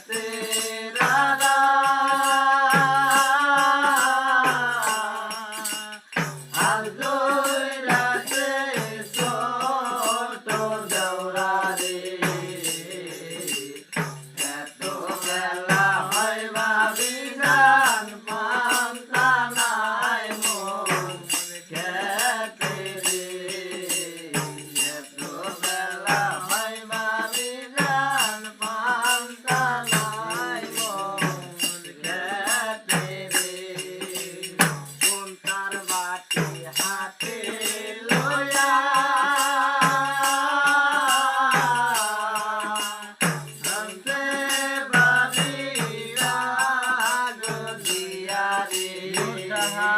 I love Sanghai.